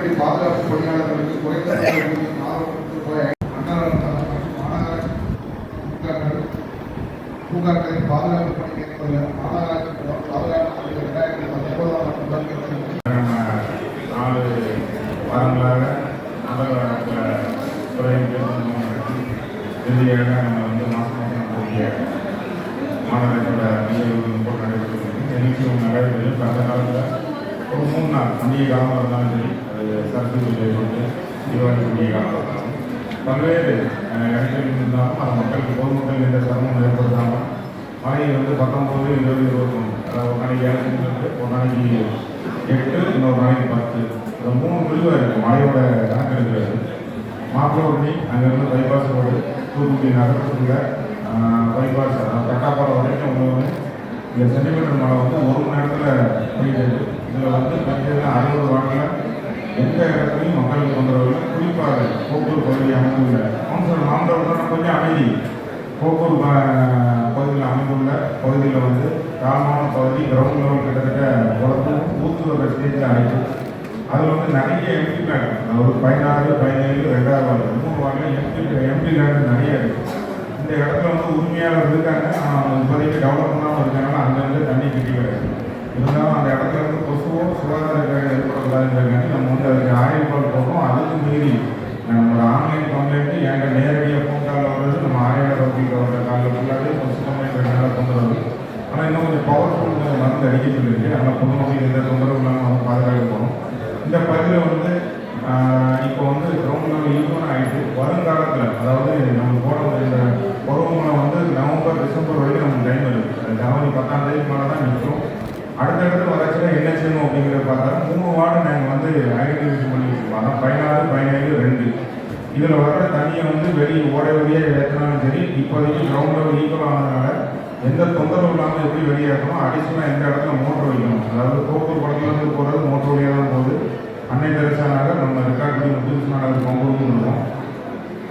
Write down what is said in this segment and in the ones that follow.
அடிப்படை பாதுகாப்பு பணியாளர்களுக்கு குறைந்த மாநகர பூங்காக்களின் பாதுகாப்பு பணி மேற்கொள்ள மாநகராட்சி பாதுகாப்பு இரண்டாயிரத்தி பத்தொன்பதாம் ஆண்டு முதல் நாலு வாரங்களாக முதல்வரத்தில் இறுதியாக நம்ம வந்து மாதம் மாதம் கூடிய மாநகரத்தோட நிகழ்வு போட்டு நடைபெற்றது நிகழ்ச்சியும் நடைபெற்றது கடந்த காலத்தில் ஒரு மூணு நாள் பண்டிகை காலமாக இருந்தாலும் சரி சரஸ்வதி கொண்டு தீபாவளி பண்டிகை பல்வேறு அஹ், இருந்தாலும் அது மக்களுக்கு பொதுமக்கள் எந்த சிரமம் ஏற்படுத்தாமல் மழை வந்து பத்தொம்பது இருபது இருபத்தொன்று அதாவது ஒரு நாளைக்கு ஏழு ஒரு நாளைக்கு எட்டு இன்னொரு நாளைக்கு பத்து இந்த மூணு பிரிவாக இருக்குது மழையோட கணக்கு இருக்கிறது மாப்பிளவரணி அங்கேருந்து பைபாஸ் ரோடு தூத்துக்குடி நகரத்துக்குள்ள பைபாஸ் அதாவது வரைக்கும் உள்ளவங்க இந்த சென்டிமீட்டர் மழை வந்து ஒரு மணி நேரத்தில் பெய்யுது இதில் வந்து பார்த்தீங்கன்னா அறுபது வாட்டில் எந்த இடத்துலையும் மக்களுக்கு தொந்தரவு இல்லை குறிப்பாக போக்குவரத்து பகுதி அமைந்துள்ள கவுன்சிலர் மாவட்டம் கொஞ்சம் அமைதி. போக்குவரத்து பகுதியில் அமைந்துள்ள பகுதியில் வந்து காலமான பகுதி கிரவுண்ட் லெவல் கிட்டத்தட்ட குளத்து ஊத்து வர ஸ்டேஜில் அதில் வந்து நிறைய எம்பி லேண்ட் அதாவது பதினாறு பதினேழு ரெண்டாவது வார்டு மூணு வாரம் எம்பி எம்பி லேண்ட் நிறைய இருக்குது இந்த இடத்துல வந்து உரிமையாளர் இருக்காங்க ஆனால் இப்போதைக்கு டெவலப் பண்ணாமல் இருக்காங்கன்னா அங்கங்கே தண்ணி கிட்டி கிடையாது இருந்தாலும் அந்த இடத்துல கொசுவோ சுகாதார கேடு நம்ம வந்து அதுக்கு ஆயிரம் பால் போடுறோம். அதுக்கு மீறி நம்ம ஆன்லைன் கம்ப்ளைண்ட் என்கிட்ட நேரடியாக ஃபோன் காலில் நம்ம ஆயிரம் ரூபாய் வர காலில் ஃபுல்லாகவே கொஞ்சம் கம்ப்ளைண்ட் கொண்டு வருது ஆனால் இன்னும் கொஞ்சம் பவர்ஃபுல் மருந்து அடிக்க சொல்லியிருக்கு. ஆனால் பொதுமக்கள் எந்த தொந்தரவு இல்லாமல் நம்ம பாதுகாக்க போகிறோம் இந்த பகுதியில் வந்து ஆஹ், இப்போ வந்து கிரவுண்ட் லெவல் ஈவன் ஆகிட்டு வருங்காலத்தில் அதாவது நம்ம போட இந்த பருவமழை வந்து நவம்பர் டிசம்பர் வரைக்கும் நமக்கு டைம் இருக்குது ஜனவரி பத்தாம் தேதி மேலே தான் நிற்கும் அடுத்தடுத்து வளர்ச்சியில் என்ன செய்யணும் அப்படிங்கிறத பார்த்தா மூணு வார்டு நாங்கள் வந்து ஐடென்டிஃபை பண்ணி பதினாறு பதினேழு ரெண்டு. இதில் வர்ற தண்ணியை வந்து வெளியே ஓட வழியாக ஏற்றினாலும் சரி இப்போதைக்கு கிரவுண்ட் லெவல் ஈக்குவல் ஆனதுனால எந்த தொந்தரவும் இல்லாமல் எப்படி வெளியேற்றணும் அடிஷனலாக எந்த இடத்துல மோட்டர் வைக்கணும். அதாவது கோப்பூர் படத்துலேருந்து போகிறது மோட்டர் வழியாக தான் போகுது. அன்னை தெரசா நகர் நம்ம ரெக்கார்ட் பண்ணி முத்துகிருஷ்ண நகர் இருக்கும்.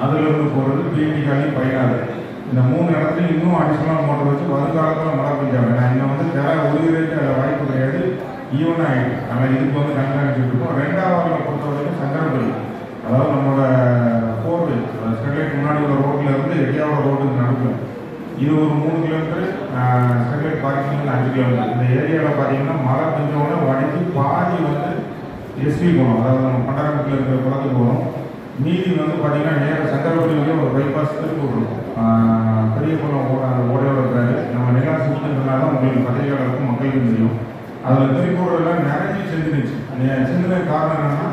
அதுலேருந்து போகிறது பிபி காலி பையனாறு இந்த மூணு இடத்துல இன்னும் அடிஷனலாக மோட்டர் வச்சு வருங்காலத்தில் மழை பெஞ்சாங்க நான் இன்னும் வந்து தெர உயிரிழக்க அதில் வாய்ப்பு கிடையாது. ஈவன் ஆகிடுது ஆனால் இதுக்கு வந்து கண்காணிச்சுட்டு இருக்கோம் ரெண்டாவது பொறுத்த வரைக்கும் சங்கரபடி அதாவது நம்மளோட கோர்டு ஸ்டெர்லைட் முன்னாடி உள்ள ரோட்டில் இருந்து எட்டியாவோட ரோட்டுக்கு நடக்கும் இது ஒரு மூணு கிலோமீட்டர் ஸ்டெர்லைட் பார்க்கிங் அஞ்சு கிலோமீட்டர். இந்த ஏரியாவில் பார்த்தீங்கன்னா மழை பெஞ்சோடனே வடிஞ்சு பாதி வந்து எஸ்பி போகணும். அதாவது நம்ம பண்டாரத்தில் இருக்கிற குளத்துக்கு போகணும். மீதி வந்து பார்த்தீங்கன்னா நேராக சங்கரபடி ஒரு பைபாஸ் திருப்பி விடணும் பெரிய குளம் ஓட அந்த ஓடையோட இருக்காரு. நம்ம நிலா சுற்றுனால உங்களுக்கு பத்திரிகையாளருக்கும் மக்களுக்கும் தெரியும். அதில் திருப்பூரெல்லாம் நிறைய செஞ்சுருச்சு சின்ன காரணம் என்னென்னா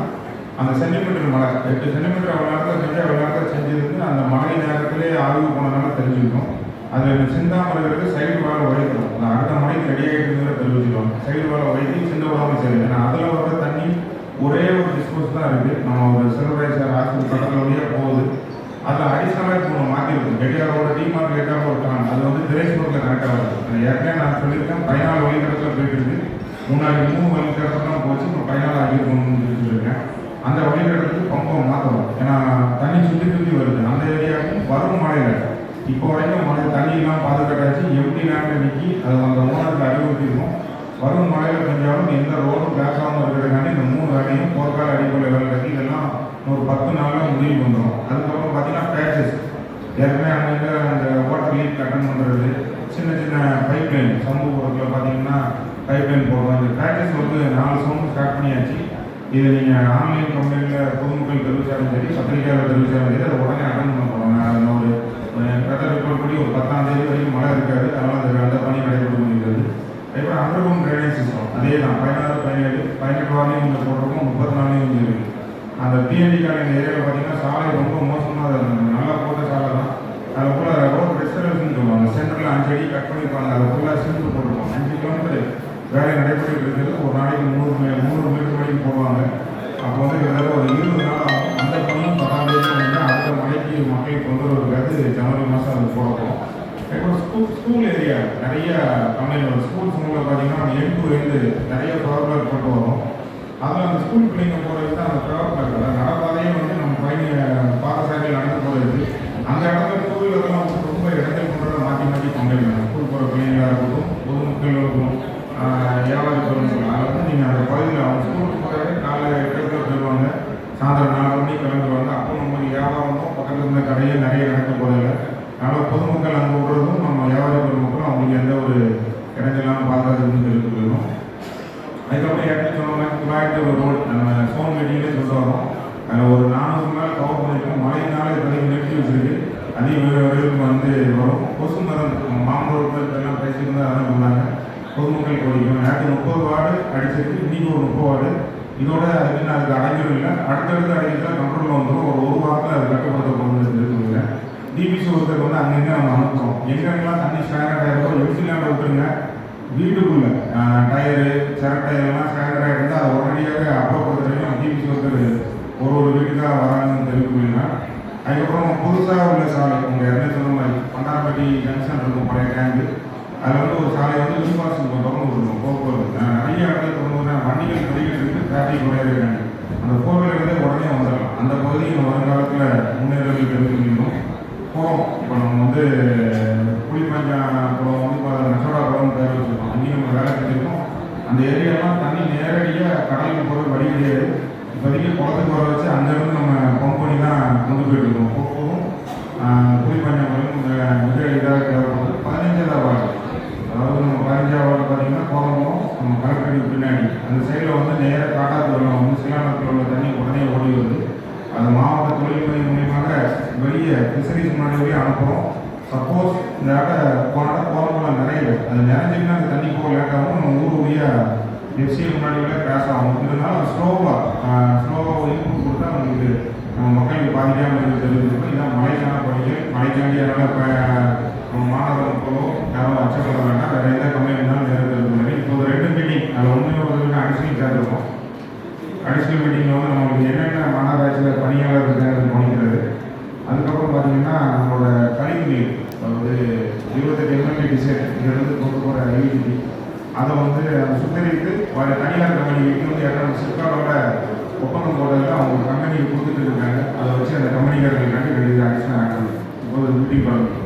அந்த சென்டிமீட்டர் மழை. எட்டு சென்டிமீட்டர் அவ்வளோ நேரத்தில் செஞ்சு அவ்வளோ நேரத்தில் செஞ்சிருந்து அந்த மழை நேரத்திலே ஆய்வு போனதுனால தெரிஞ்சுக்கணும் அதில் சிந்தாமல் இருக்கிறது சைடு வேலை உழைக்கணும் அந்த அடுத்த மழைக்கு ரெடி ஆகிட்டு தெரிவிச்சிடுவோம் சைடு வேலை உழைக்கி சின்ன உடம்பு சரி ஏன்னா அதில் வர தண்ணி ஒரே ஒரு டிஸ்போஸ் தான் இருக்குது நம்ம ஒரு சிறுவயசார் ஆஸ்பத்திரி பக்கத்தில் வழியாக போகுது. அதில் அடிஷனலாக இப்போ ஒன்று மாற்றிருக்கு கெட்டியாரோட டிமார்க் கேட்டாக ஒரு அது வந்து திரேஸ்பூரில் கரெக்டாக வருது அது ஏற்கனவே நான் சொல்லியிருக்கேன் பதினாலு வழித்தடத்தில் போயிட்டு முன்னாடி மூணு வழித்தடத்தான் போச்சு இப்போ பதினாலு ஆகிருக்கணும்னு சொல்லியிருக்கேன் அந்த வழித்தடத்துக்கு பம்பம் மாற்றணும் ஏன்னா தண்ணி சுற்றி சுற்றி வருது. அந்த ஏரியாவுக்கும் வரும் மழையில் இப்போ வரைக்கும் மழை தண்ணியெல்லாம் பாதுகாட்டாச்சு எப்படி லேண்டில் நிற்கி அது அந்த ஓனருக்கு அறிவுறுத்திருக்கோம். வரும் மழையில் கொஞ்சாலும் எந்த ரோடும் பேசாமல் இருக்கிறதுக்காண்டி இந்த மூணு வேலையும் போர்க்கால அடிப்படை வேலை கட்டி இதெல்லாம் ஒரு பத்து நாளில் முடிவு வந்துடும் அதுக்கப்புறம் பார்த்தீங்கன்னா பேச்சஸ் ஏற்கனவே அங்கே அந்த வாட்டர் லீக் அட்டன் பண்ணுறது சின்ன சின்ன பைப் லைன் சமூகத்தில் பார்த்தீங்கன்னா பைப்லைன் போடுறோம். இந்த பேச்சஸ் வந்து நாலு சவுண்டு ஸ்டார்ட் பண்ணியாச்சு. இதை நீங்கள் ஆன்லைன் கம்பெனியில் பொதுமக்கள் தெரிவித்தாலும் சரி பத்திரிகையாளர் தெரிவித்தாலும் சரி அதை உடனே அட்டன் பண்ண போகிறாங்க நான் ஒரு வெதர் ரிப்போர்ட் படி ஒரு பத்தாம் தேதி வரைக்கும் மழை இருக்காது. அதனால் அது அந்த பணி முடியாது முடிகிறது அதேபோல் அண்டர்கிரவுண்ட் ட்ரைனேஜ் சிஸ்டம் அதே தான். பதினாறு பதினேழு பதினெட்டு வாரம் உங்களுக்கு போட்டிருக்கோம். முப்பத்தி நாலு பிள்ளைங்களோட ஸ்கூல் ஸ்கூலில் பார்த்தீங்கன்னா எண் நிறைய ப்ராப்ளம் கொண்டு வரும். அதில் அந்த ஸ்கூல் பிள்ளைங்க போகிறது தான் அந்த பவர் பிளாக் நடப்பாதையே வந்து நம்ம பையன் பாடசாலையில் நடந்து போகிறது அந்த இடத்துல டூ வீலர்லாம் ரொம்ப இடத்தில் கொண்டு மாற்றி மாற்றி கொண்டு ஸ்கூல் போகிற பிள்ளைங்களாக இருக்கட்டும் பொதுமக்கள் இருக்கட்டும் வியாபாரி பொருட்கள் அதில் வந்து நீங்கள் அந்த பகுதியில் அவங்க ஸ்கூலுக்கு போகிறதே காலையில் எட்டு போயிடுவாங்க பாதுகாத்து தெரிவித்துக்கொள்கிறோம் அதுக்கப்புறம் இடத்துல சொன்ன மாதிரி குழாய்க்கு ரோடு நம்ம ஃபோன் மீட்டிங்லேயே சொல்லிட்டு வரோம் அதில் ஒரு நானூறு மேலே கவர் பண்ணியிருக்கோம் மழையினால இப்போதைக்கு நிறுத்தி வச்சிருக்கு. அதிக விரைவில் வந்து வரும். கொசு மரம் மாம்பழத்தில் எல்லாம் பேசிட்டு அதான் சொன்னாங்க. பொதுமக்கள் கோரிக்கை. நேற்று முப்பது வார்டு அடிச்சிருக்கு. இன்றைக்கி ஒரு முப்பது வார்டு. இதோட அதுக்கு அதுக்கு அடைஞ்சிடும் இல்லை. அடுத்தடுத்து அடைக்கிறதுல கண்ட்ரோலில் வந்துடும் ஒரு ஒரு வாரத்தில் அது கட்டுப்படுத்தப்படுறது இருக்குங்க டிபிசி ஒருத்தர் வந்து அங்கங்கே நம்ம அனுப்புகிறோம் எங்கெங்கெல்லாம் தண்ணி ஸ்டாண்டர்ட் ஆகிருக்கோ எம்சிலாண்ட் விட்டுருங்க. வீட்டுக்குள்ளே டயரு சரக்கு டயர்லாம் ஸ்டாண்டர்ட் ஆகிருந்தால் அதை உடனடியாக அப்புறப்படுத்துறதுக்கு டிபிசி ஒருத்தர் ஒரு ஒரு வீட்டுக்காக வராங்கன்னு தெரிவிக்கொள்ளுங்க அதுக்கப்புறம் புதுசாக உள்ள சாலை உங்கள் என்ன சொன்ன மாதிரி பண்டாரப்பட்டி ஜங்ஷன் இருக்கும் பழைய டேங்கு அதில் வந்து ஒரு சாலை வந்து விசுவாசம் திறந்து விடணும் போக்குவரத்து நான் நிறைய இடத்துல திறந்து விடுறேன் வண்டிகள் நிறைய இருக்குது இருக்காங்க அந்த கோவிலிருந்து உடனே வந்துடலாம். அந்த பகுதியில் வருங்காலத்தில் முன்னேறதுக்கு முடியும் போகிறோம் இப்போ நம்ம வந்து புளிப்பஞ்சா குளம் வந்து இப்போ நசோடா குளம் பேர் வச்சுருக்கோம். அங்கேயும் நம்ம வேலை செஞ்சுருக்கோம். அந்த ஏரியாலாம் தண்ணி நேரடியாக கடலுக்கு போகிற வழி கிடையாது. இப்போதைக்கு குளத்துக்கு வர வச்சு அங்கேருந்து நம்ம பம்ப் பண்ணி தான் கொண்டு போயிட்டு இருக்கோம். போகும் புளிப்பஞ்சாமலும் மிக இதாக தேவைப்படுது பதினஞ்சாவது வார்டு அதாவது நம்ம பதினஞ்சாவது வார்டு பார்த்தீங்கன்னா நம்ம கலெக்டருக்கு பின்னாடி. அந்த சைடில் வந்து நேராக காட்டாத்து வெள்ளம் வந்து சிலானத்தில் உள்ள தண்ணி உடனே ஓடி வருது அந்த மாவட்ட தொழில் மூலியமாக வெளியே ஃபிஷரிஸ் முன்னாடி அனுப்புகிறோம் சப்போஸ் இந்த ஆட்டை போன கோலமெல்லாம் நிறைய அது நிறைஞ்சிங்கன்னா அந்த தண்ணி போக லேட்டாகவும் நம்ம ஊர் வழியாக எஃப்சிஏ முன்னாடி விட கிராஸ் ஆகும். இதனால ஸ்லோவாக ஸ்லோவாக இன்புட் கொடுத்தா நம்மளுக்கு நம்ம மக்களுக்கு பாதிக்காமல் இருக்கு தெரிஞ்சுக்கணும் இதான் மழைக்கான பணிகள் மழைக்காண்டி அதனால் இப்போ நம்ம மாணவர் யாரும் அச்சப்பட வேண்டாம் வேறு எந்த கம்ப்ளைண்ட் இருந்தாலும் நேரத்தில் தெரிஞ்சு இப்போ ஒரு ரெண்டு மீட்டிங் அதில் ஒன்று ஒரு அடிஷனல் சேர்த்துருக்கோம் அடிஷனல் மீட்டிங்கில் வந்து நம்மளுக்கு என்னென்ன மாநகராட்சியில் பணியாளர் இருக்காங்க கவனிக்கிறது அதுக்கப்புறம் பார்த்தீங்கன்னா நம்மளோட கழிவு அதாவது இருபத்தெட்டு எம்எல்ஏ டிசைன் இதிலிருந்து கொண்டு போகிற ஐடிபி அதை வந்து அதை சுத்தரித்து வர தனியார் கம்பெனிக்கு வந்து இரநூறு சிப்காரோட ஒப்பந்தம் போடுறதுல அவங்க கம்பெனிக்கு கொடுத்துட்டு இருக்காங்க. அதை வச்சு அந்த கம்பெனிக்காரர்களுக்காண்டி ரெண்டு அடிஷனல் ஆக்ட் இப்போது மீட்டிங் பண்ணணும்